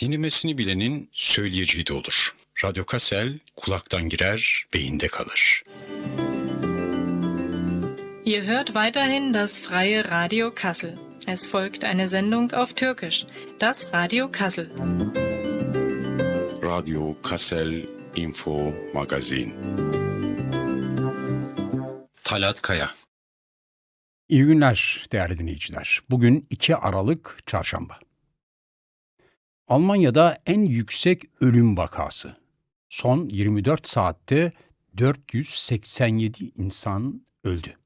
Dinlemesini bilenin söyleyeceği de olur. Radyo Kassel kulaktan girer, beyinde kalır. Ihr hört weiterhin das freie Radio Kassel. Es folgt eine Sendung auf Türkisch, das Radio Kassel. Radyo Kassel Info Magazin Talat Kaya İyi günler değerli dinleyiciler. Bugün 2 Aralık Çarşamba. Almanya'da en yüksek ölüm vakası. Son 24 saatte 487 insan öldü.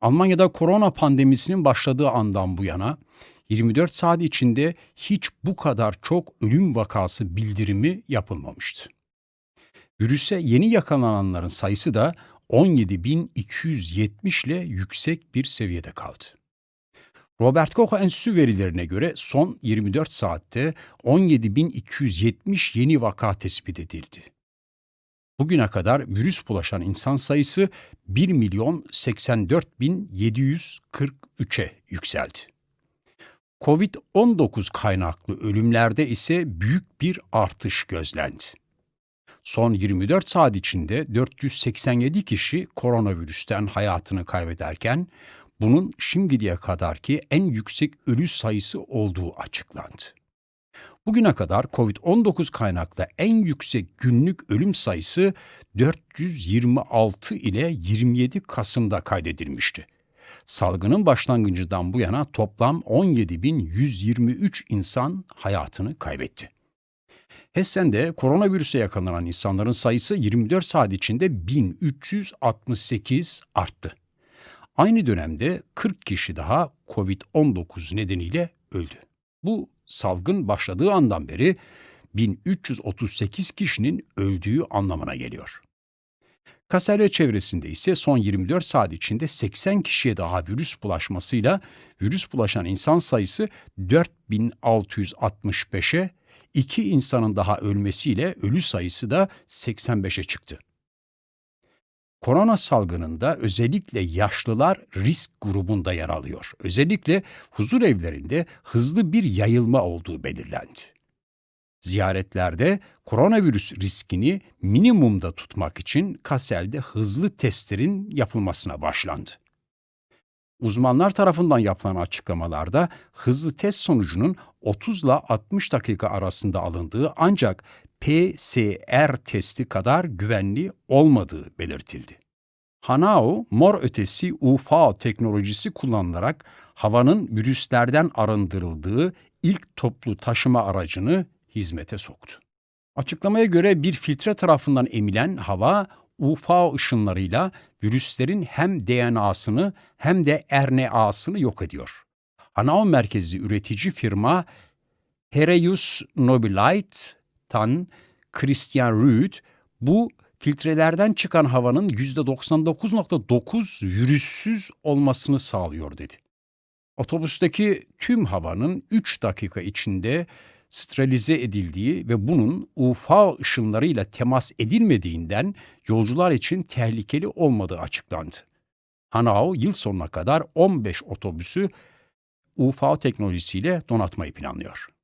Almanya'da korona pandemisinin başladığı andan bu yana 24 saat içinde hiç bu kadar çok ölüm vakası bildirimi yapılmamıştı. Virüse yeni yakalananların sayısı da 17.270 ile yüksek bir seviyede kaldı. Robert Koch Enstitüsü verilerine göre son 24 saatte 17.270 yeni vaka tespit edildi. Bugüne kadar virüs bulaşan insan sayısı 1 milyon 84.743'e yükseldi. Covid-19 kaynaklı ölümlerde ise büyük bir artış gözlendi. Son 24 saat içinde 487 kişi koronavirüsten hayatını kaybederken bunun şimdiye kadarki en yüksek ölü sayısı olduğu açıklandı. Bugüne kadar COVID-19 kaynaklı en yüksek günlük ölüm sayısı 426 ile 27 Kasım'da kaydedilmişti. Salgının başlangıcından bu yana toplam 17.123 insan hayatını kaybetti. Hessen'de koronavirüse yakalanan insanların sayısı 24 saat içinde 1368 arttı. Aynı dönemde 40 kişi daha COVID-19 nedeniyle öldü. Bu salgın başladığı andan beri 1338 kişinin öldüğü anlamına geliyor. Kasere çevresinde ise son 24 saat içinde 80 kişiye daha virüs bulaşmasıyla virüs bulaşan insan sayısı 4665'e, iki insanın daha ölmesiyle ölü sayısı da 85'e çıktı. Korona salgınında özellikle yaşlılar risk grubunda yer alıyor. Özellikle huzur evlerinde hızlı bir yayılma olduğu belirlendi. Ziyaretlerde koronavirüs riskini minimumda tutmak için Kassel'de hızlı testlerin yapılmasına başlandı. Uzmanlar tarafından yapılan açıklamalarda hızlı test sonucunun 30 ile 60 dakika arasında alındığı ancak PCR testi kadar güvenli olmadığı belirtildi. Hanao, mor ötesi UFA teknolojisi kullanılarak havanın virüslerden arındırıldığı ilk toplu taşıma aracını hizmete soktu. Açıklamaya göre bir filtre tarafından emilen hava UFA ışınlarıyla virüslerin hem DNA'sını hem de RNA'sını yok ediyor. Hanao merkezli üretici firma Hereus Nobilite'tan Christian Rüd bu filtrelerden çıkan havanın %99.9 virüssüz olmasını sağlıyor dedi. Otobüsteki tüm havanın 3 dakika içinde sterilize edildiği ve bunun UFA ışınlarıyla temas edilmediğinden yolcular için tehlikeli olmadığı açıklandı. Hanao yıl sonuna kadar 15 otobüsü UFA teknolojisiyle donatmayı planlıyor.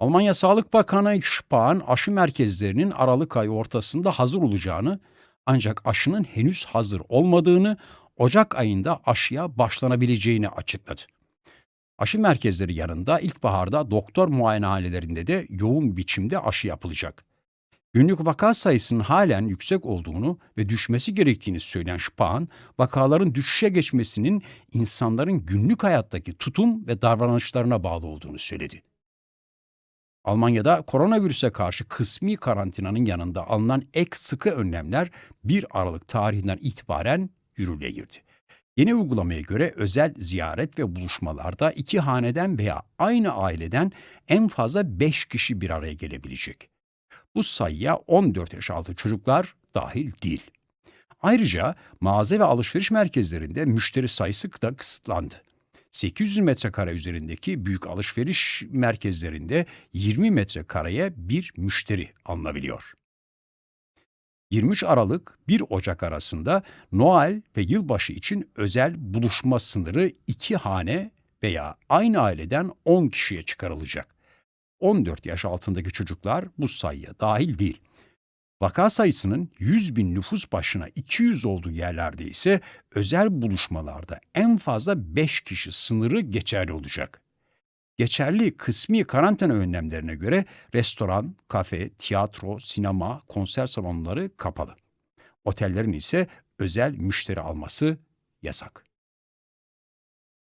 Almanya Sağlık Bakanı Spahn aşı merkezlerinin Aralık ayı ortasında hazır olacağını ancak aşının henüz hazır olmadığını, Ocak ayında aşıya başlanabileceğini açıkladı. Aşı merkezleri yanında ilkbaharda doktor muayenehanelerinde de yoğun biçimde aşı yapılacak. Günlük vaka sayısının halen yüksek olduğunu ve düşmesi gerektiğini söyleyen Spahn, vakaların düşüşe geçmesinin insanların günlük hayattaki tutum ve davranışlarına bağlı olduğunu söyledi. Almanya'da koronavirüse karşı kısmi karantinanın yanında alınan ek sıkı önlemler 1 Aralık tarihinden itibaren yürürlüğe girdi. Yeni uygulamaya göre özel ziyaret ve buluşmalarda iki haneden veya aynı aileden en fazla 5 kişi bir araya gelebilecek. Bu sayıya 14 yaş altı çocuklar dahil değil. Ayrıca mağaza ve alışveriş merkezlerinde müşteri sayısı da kısıtlandı. 800 metrekare üzerindeki büyük alışveriş merkezlerinde 20 metrekareye bir müşteri alınabiliyor. 23 Aralık 1 Ocak arasında Noel ve yılbaşı için özel buluşma sınırı iki hane veya aynı aileden 10 kişiye çıkarılacak. 14 yaş altındaki çocuklar bu sayıya dahil değil. Vaka sayısının 100 bin nüfus başına 200 olduğu yerlerde ise özel buluşmalarda en fazla 5 kişi sınırı geçerli olacak. Geçerli kısmi karantina önlemlerine göre restoran, kafe, tiyatro, sinema, konser salonları kapalı. Otellerin ise özel müşteri alması yasak.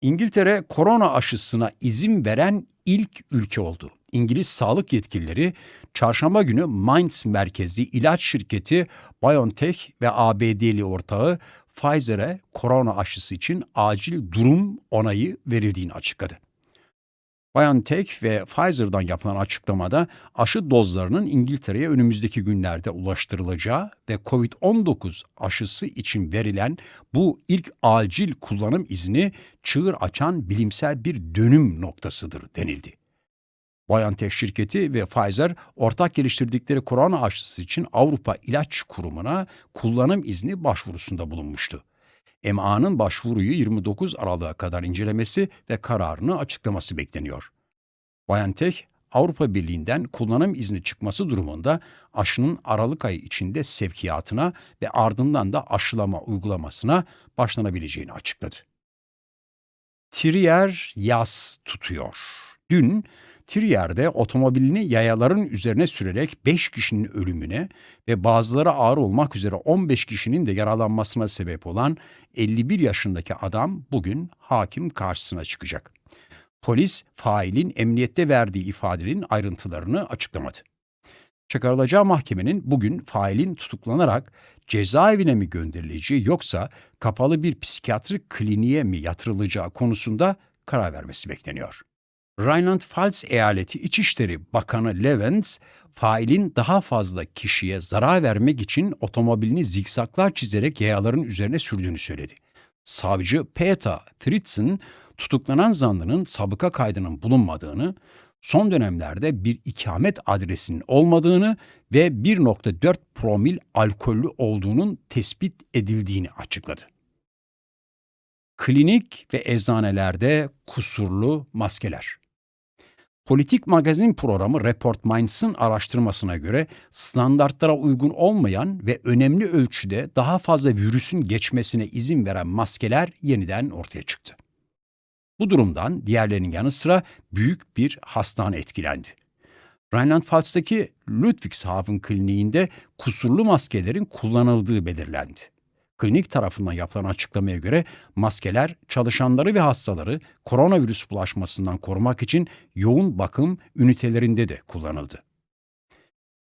İngiltere korona aşısına izin veren ilk ülke oldu. İngiliz sağlık yetkilileri çarşamba günü Mainz merkezli ilaç şirketi BioNTech ve ABD'li ortağı Pfizer'e korona aşısı için acil durum onayı verildiğini açıkladı. BioNTech ve Pfizer'dan yapılan açıklamada aşı dozlarının İngiltere'ye önümüzdeki günlerde ulaştırılacağı ve COVID-19 aşısı için verilen bu ilk acil kullanım izni çığır açan bilimsel bir dönüm noktasıdır denildi. BioNTech şirketi ve Pfizer ortak geliştirdikleri korona aşısı için Avrupa İlaç Kurumu'na kullanım izni başvurusunda bulunmuştu. EMA'nın başvuruyu 29 Aralık'a kadar incelemesi ve kararını açıklaması bekleniyor. BioNTech, Avrupa Birliği'nden kullanım izni çıkması durumunda aşının Aralık ayı içinde sevkiyatına ve ardından da aşılama uygulamasına başlanabileceğini açıkladı. Trier yas tutuyor. Dün Trier'de otomobilini yayaların üzerine sürerek 5 kişinin ölümüne ve bazıları ağır olmak üzere 15 kişinin de yaralanmasına sebep olan 51 yaşındaki adam bugün hakim karşısına çıkacak. Polis failin emniyette verdiği ifadenin ayrıntılarını açıklamadı. Çıkarılacağı mahkemenin bugün failin tutuklanarak cezaevine mi gönderileceği yoksa kapalı bir psikiyatrik kliniğe mi yatırılacağı konusunda karar vermesi bekleniyor. Rheinland-Pfalz eyaleti İçişleri Bakanı Levens, failin daha fazla kişiye zarar vermek için otomobilini zikzaklar çizerek yayaların üzerine sürdüğünü söyledi. Savcı Peter Fritz'in tutuklanan zanlının sabıka kaydının bulunmadığını, son dönemlerde bir ikamet adresinin olmadığını ve 1.4 promil alkollü olduğunun tespit edildiğini açıkladı. Klinik ve eczanelerde kusurlu maskeler. Politik magazin programı Report Minds'ın araştırmasına göre standartlara uygun olmayan ve önemli ölçüde daha fazla virüsün geçmesine izin veren maskeler yeniden ortaya çıktı. Bu durumdan diğerlerinin yanı sıra büyük bir hastane etkilendi. Rheinland-Pfalz'daki Ludwigshafen kliniğinde kusurlu maskelerin kullanıldığı belirlendi. Klinik tarafından yapılan açıklamaya göre maskeler çalışanları ve hastaları koronavirüs bulaşmasından korumak için yoğun bakım ünitelerinde de kullanıldı.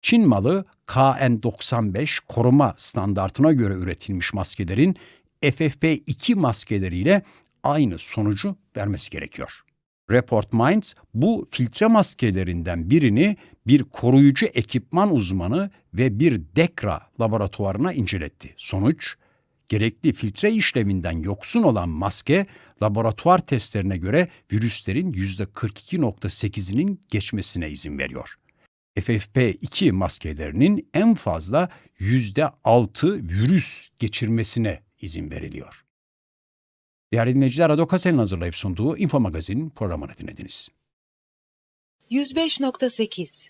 Çin malı KN95 koruma standartına göre üretilmiş maskelerin FFP2 maskeleriyle aynı sonucu vermesi gerekiyor. Report Minds bu filtre maskelerinden birini bir koruyucu ekipman uzmanı ve bir DEKRA laboratuvarına inceletti. Sonuç, gerekli filtre işleminden yoksun olan maske laboratuvar testlerine göre virüslerin %42.8'inin geçmesine izin veriyor. FFP2 maskelerinin en fazla %6 virüs geçirmesine izin veriliyor. Değerli dinleyiciler, Radyo Kasel'in hazırlayıp sunduğu Info Magazin programını dinlediniz. 105.8